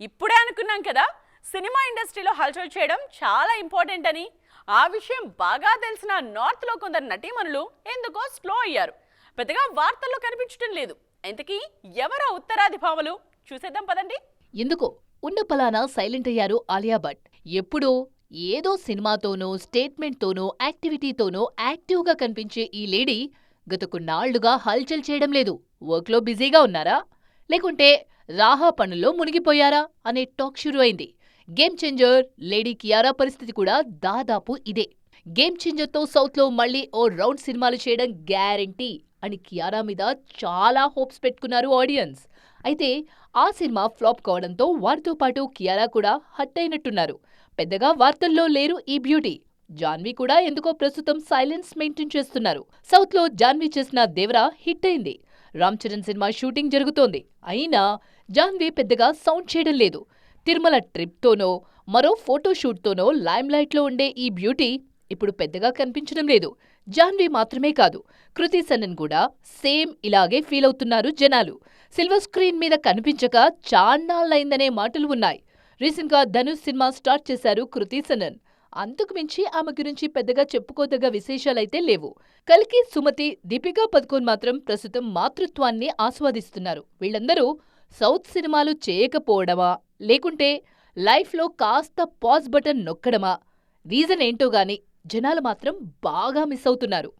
ఇప్పుడే అనుకున్నాం కదా సినిమా ఇండస్ట్రీలో హల్చల్ చేయడం చాలా ఇంపార్టెంట్ అని. ఆ విషయం బాగా తెలిసిన నార్త్లో కొందరు నటీమణులు ఎందుకో స్లో అయ్యారు. పెద్దగా వార్తల్లో కనిపించడం లేదు. ఇంతకీ ఎవరా ఉత్తరాది భామలు? చూసేద్దాం పదండి. ఎందుకో ఉన్న పలానా సైలెంట్ అయ్యారు ఆలియా భట్. ఎప్పుడో ఏదో సినిమాతోనో స్టేట్మెంట్తోనో యాక్టివిటీతోనో యాక్టివ్గా కనిపించే ఈ లేడీ గత కొన్నాళ్ళుగా హల్చల్ చేయడం లేదు. వర్క్లో బిజీగా ఉన్నారా? లేకుంటే రాహా పనుల్లో మునిగిపోయారా అనే టాక్ షురు అయింది గేమ్ చేంజర్ లేడీ కియారా పరిస్థితి కూడా దాదాపు ఇదే. గేమ్ చేంజర్తో సౌత్లో మళ్ళీ ఓ రౌండ్ సినిమాలు చేయడం గ్యారంటీ అని కియారా మీద చాలా హోప్స్ పెట్టుకున్నారు ఆడియన్స్. అయితే ఆ సినిమా ఫ్లాప్ కావడంతో వారితో పాటు కియారా కూడా హట్ అయినట్టున్నారు. పెద్దగా వార్తల్లో లేరు ఈ బ్యూటీ. జాన్వీ కూడా ఎందుకో ప్రస్తుతం సైలెన్స్ మెయింటైన్ చేస్తున్నారు. సౌత్లో జాన్వీ చేసిన దేవరా హిట్ అయింది. రామ్ చరణ్ సినిమా షూటింగ్ జరుగుతోంది. అయినా జాన్వీ పెద్దగా సౌండ్ చేయడం లేదు. తిరుమల ట్రిప్తోనో మరో ఫోటోషూట్తోనో లైమ్లైట్లో ఉండే ఈ బ్యూటీ ఇప్పుడు పెద్దగా కనిపించడం లేదు. జాన్వీ మాత్రమే కాదు కృతి సన్నన్ కూడా సేమ్ ఇలాగే ఫీల్ అవుతున్నారు జనాలు. సిల్వర్ స్క్రీన్ మీద కనిపించక చాన్నాళ్ళైందనే మాటలు ఉన్నాయి. రీసెంట్గా ధనుష్ సినిమా స్టార్ట్ చేశారు కృతి సనన్. అంతకు మించి ఆమె గురించి పెద్దగా చెప్పుకోదగ్గ విశేషాలైతే లేవు. కల్కి సుమతి దీపికా పదుకోన్ మాత్రం ప్రస్తుతం మాతృత్వాన్ని ఆస్వాదిస్తున్నారు. వీళ్ళందరూ సౌత్ సినిమాలు చేయకపోవడమా? లేకుంటే లైఫ్లో కాస్త పాజ్ బటన్ నొక్కడమా? రీజన్ ఏంటో గాని జనాలు మాత్రం బాగా మిస్ అవుతున్నారు.